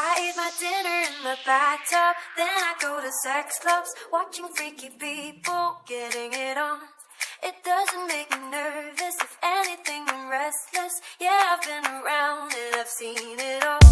I eat my dinner in the bathtub, then I go to sex clubs, watching freaky people getting it on. It doesn't make me nervous, if anything, I'm restless. Yeah, I've been around and I've seen it all.